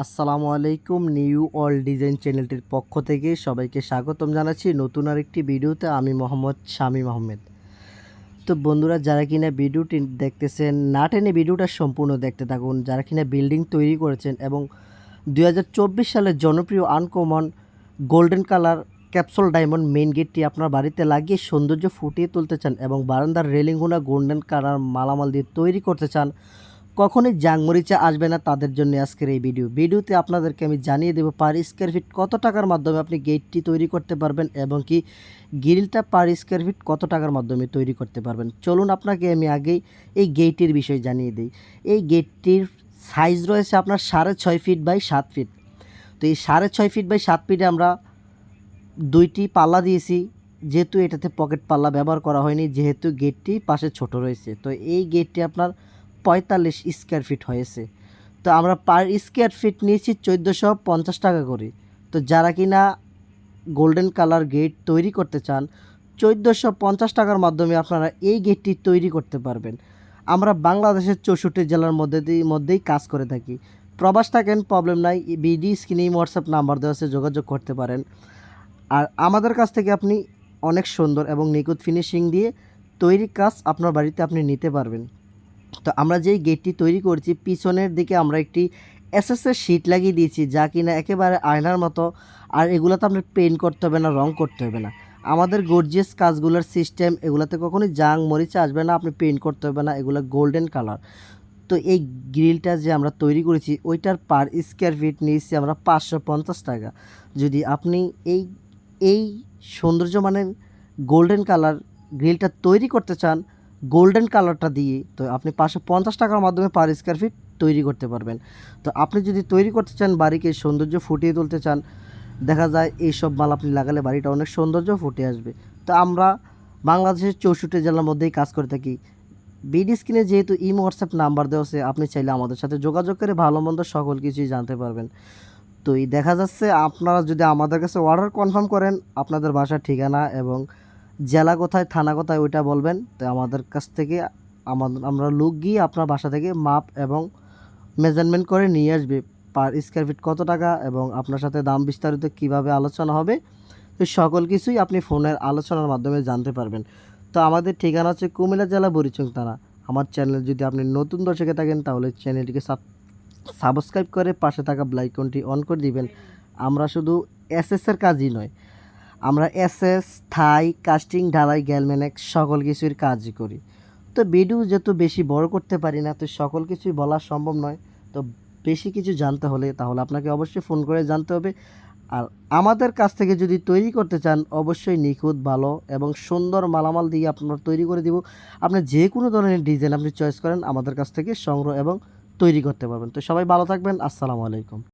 আসসালামু আলাইকুম new all design চ্যানেলটির পক্ষ থেকে সবাইকে স্বাগতম জানাচ্ছি নতুন আরেকটি ভিডিওতে। আমি মোহাম্মদ শামীম আহমেদ। তো বন্ধুরা, যারা কিনা ভিডিওটি দেখতেছেন, না টেনে ভিডিওটা সম্পূর্ণ দেখতে থাকুন। যারা কিনা বিল্ডিং তৈরি করেছেন এবং দু হাজার চব্বিশ সালের জনপ্রিয় uncommon golden colour capsule diamond main গেটটি আপনার বাড়িতে লাগিয়ে সৌন্দর্য ফুটিয়ে তুলতে চান এবং বারান্দার রেলিংগুনা গোল্ডেন কালার মালামাল দিয়ে তৈরি করতে চান কখনোই জাংমরিচা আসবে না তাদের জন্য আজকের এই ভিডিও ভিডিওতে আপনাদেরকে আমি জানিয়ে দেবো পার স্কোয়ার ফিট কত টাকার মাধ্যমে আপনি গেটটি তৈরি করতে পারবেন এবং কি গ্রিলটা পার স্কোয়ার ফিট কত টাকার মাধ্যমে তৈরি করতে পারবেন। চলুন আপনাকে আমি আগেই এই গেটের বিষয় জানিয়ে দিই। এই গেটটির সাইজ রয়েছে আপনার সাড়ে ছয় ফিট বাই সাত ফিট তো এই সাড়ে ছয় ফিট বাই সাত ফিটে আমরা দুইটি পাল্লা দিয়েছি, যেহেতু এটাতে পকেট পাল্লা ব্যবহার করা হয়নি, যেহেতু গেটটি পাশে ছোট রয়েছে। তো এই গেটটি আপনার পঁয়তাল্লিশ স্কোয়ার ফিট হয়েছে। তো আমরা পার স্কোয়ার ফিট নিয়েছি চোদ্দোশো পঞ্চাশ টাকা করে। তো যারা কিনা গোল্ডেন কালার গেট তৈরি করতে চান, চোদ্দোশো পঞ্চাশ টাকার মাধ্যমে আপনারা এই গেটটি তৈরি করতে পারবেন। আমরা বাংলাদেশের চৌষট্টি জেলার মধ্যে মধ্যেই কাজ করে থাকি। প্রবাস থাকেন প্রবলেম নাই বিডি স্ক্রিনে হোয়াটসঅ্যাপ নাম্বার দেওয়া আছে, যোগাযোগ করতে পারেন। আর আমাদের কাছ থেকে আপনি অনেক সুন্দর এবং নিখুঁত ফিনিশিং দিয়ে তৈরি কাজ আপনার বাড়িতে আপনি নিতে পারবেন। তো আমরা যেই গেটটি তৈরি করছি, পিছনের দিকে আমরা একটি এসএসের শিট লাগিয়ে দিয়েছি, যা কিনা একেবারে আয়নার মতো। আর এগুলোতে আপনার পেন্ট করতে হবে না, রং করতে হবে না। আমাদের গর্জিয়াস কাজগুলোর সিস্টেম এগুলোতে কখনোই জাং মরিচা আসবে না, আপনি পেন্ট করতে হবে না, এগুলো গোল্ডেন কালার তো এই গ্রিলটা যে আমরা তৈরি করেছি, ওইটার পার স্কোয়ার ফিট নিয়েছি আমরা পাঁচশো পঞ্চাশ টাকা। যদি আপনি এই এই সৌন্দর্য মানের গোল্ডেন কালার গ্রিলটা তৈরি করতে চান গোল্ডেন কালারটা দিয়ে তো আপনি পাঁচশো পঞ্চাশ টাকার মাধ্যমে পার স্কোয়ার ফিট তৈরি করতে পারবেন। তো আপনি যদি তৈরি করতে চান, বাড়িকে সৌন্দর্য ফুটিয়ে তুলতে চান, দেখা যায় এইসব মাল আপনি লাগালে বাড়িটা অনেক সৌন্দর্য ফুটে আসবে। তো আমরা বাংলাদেশের চৌষট্টি জেলার মধ্যেই কাজ করে থাকি। বিডি স্ক্রিনে যেহেতু ইম, হোয়াটসঅ্যাপ নাম্বার দেওয়া আছে, আপনি চাইলে আমাদের সাথে যোগাযোগ করে ভালো মন্দ সকল কিছুই জানতে পারবেন। তো এই দেখা যাচ্ছে, আপনারা যদি আমাদের কাছে অর্ডার কনফার্ম করেন, আপনাদের বাসার ঠিকানা এবং জেলা কোথায়, থানা কোথায়, ওইটা বলবেন। তো আমাদের কাছ থেকে আমাদের, আমরা লোক গিয়ে আপনার বাসা থেকে মাপ এবং মেজারমেন্ট করে নিয়ে আসবে। পার স্কোয়ার ফিট কত টাকা এবং আপনার সাথে দাম বিস্তারিত কীভাবে আলোচনা হবে, তো সকল কিছুই আপনি ফোনের আলোচনার মাধ্যমে জানতে পারবেন। তো আমাদের ঠিকানা হচ্ছে কুমিল্লা জেলা বরিচং থানা। আমার চ্যানেল যদি আপনি নতুন দর্শকে থাকেন, তাহলে চ্যানেলটিকে সাবস্ক্রাইব করে পাশে থাকা ব্লাইকনটি অন করে দিবেন। আমরা শুধু এসএসের কাজই নয় আমরা এসএস, থাই, কাস্টিং, ঢালাই গ্যালমেনেক সকল কিছুর কাজই করি। তো ভিডিও যত বেশি বড় করতে পারি না, তো সকল কিছুই বলা সম্ভব নয়। তো বেশি কিছু জানতে হলে তাহলে আপনাকে অবশ্যই ফোন করে জানতে হবে। আর আমাদের কাছ থেকে যদি তৈরি করতে চান, অবশ্যই নিখুঁত, ভালো এবং সুন্দর মালামাল দিয়ে আপনার তৈরি করে দিব। আপনি যে কোনো ধরনের ডিজাইন আপনি চয়েস করেন, আমাদের কাছ থেকে সংগ্রহ এবং তৈরি করতে পারবেন। তো সবাই ভালো থাকবেন। আসসালামু আলাইকুম।